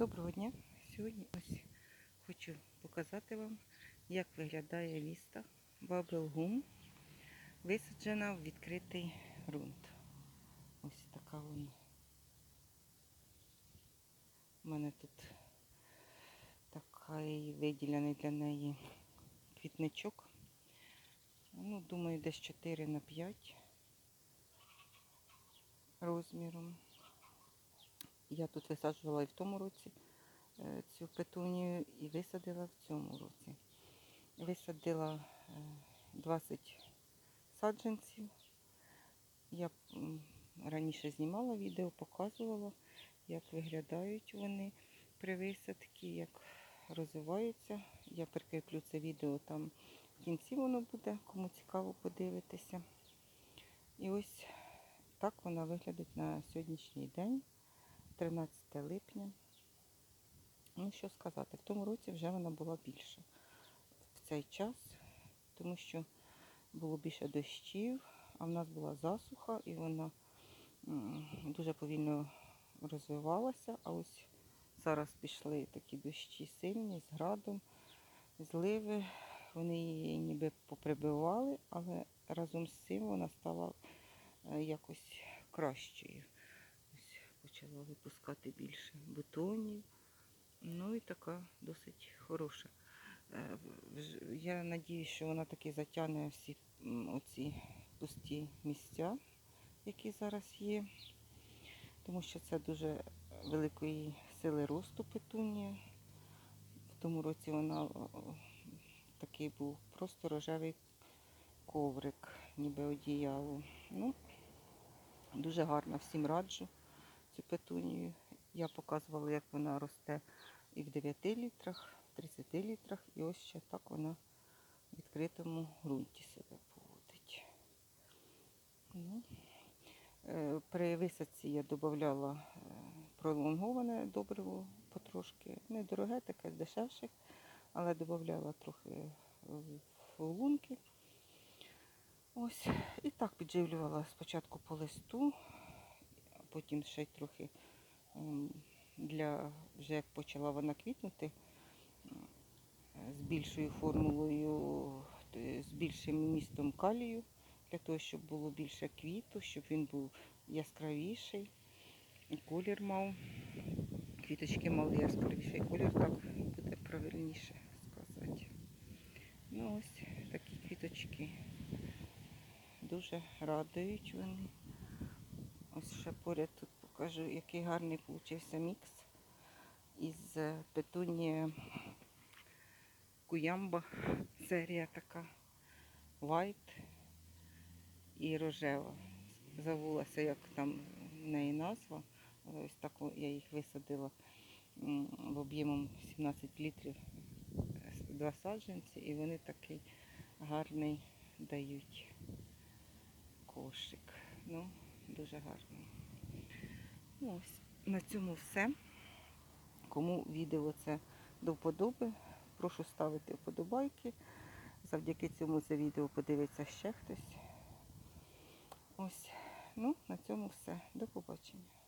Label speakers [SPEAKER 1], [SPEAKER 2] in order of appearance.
[SPEAKER 1] Доброго дня! Сьогодні ось хочу показати вам, як виглядає віста Бабелгум, висаджена в відкритий ґрунт. Ось така вона. У мене тут такий виділений для неї квітничок. Ну, думаю, десь 4 на 5 розміром. Я тут висаджувала і в тому році е, цю петунію і висадила в цьому році. Висадила е, 20 саджанців. Я раніше знімала відео, показувала, як виглядають вони при висадці, як розвиваються. Я прикріплю це відео там в кінці воно буде, кому цікаво подивитися. І ось так вона виглядить на сьогоднішній день. 13 липня. Ну, що сказати, в тому році вже вона була більша в цей час, тому що було більше дощів, а в нас була засуха і вона дуже повільно розвивалася. А ось зараз пішли такі дощі сильні з градом, зливи. Вони її ніби поприбивали, але разом з цим вона стала е, якось кращою почала випускати більше бутонів. Ну і така досить хороша. Е, Я сподіваюся, що вона таки затягне всі оці пусті місця, які зараз є. Тому що це дуже великої сили росту петунія. В тому році вона такий був просто рожевий коврик, ніби одіяло. Ну, дуже гарно, всім раджу цю петунію. Я показувала, як вона росте і в 9 літрах, в 30 літрах, і ось ще так вона в відкритому ґрунті себе поводить. Ну, е, при висадці я додавала пролонговане добриво потрошки. Недороге, таке з дешевших, але додавала трохи в лунки. Ось, і так підживлювала спочатку по листу, потім ще й трохи ем, для вже як почала вона квітнути з більшою формулою, з більшим містом калію, для того, щоб було більше квіту, щоб він був яскравіший, колір мав. Квіточки мали яскравіший колір, так буде правильніше сказати. Ну ось такі квіточки. Дуже радують вони. Ось ще поряд тут покажу, який гарний получився мікс із е, петунія Куямба. Серія така White і рожева. Забулася, як там в неї назва. Але ось так я їх висадила в об'ємом 17 літрів два саджанці, і вони такий гарний дають кошик. Ну, дуже гарно. Ну, ось на цьому все. Кому відео це до вподоби, прошу ставити вподобайки. Завдяки цьому це відео подивиться ще хтось. Ось, ну, на цьому все. До побачення.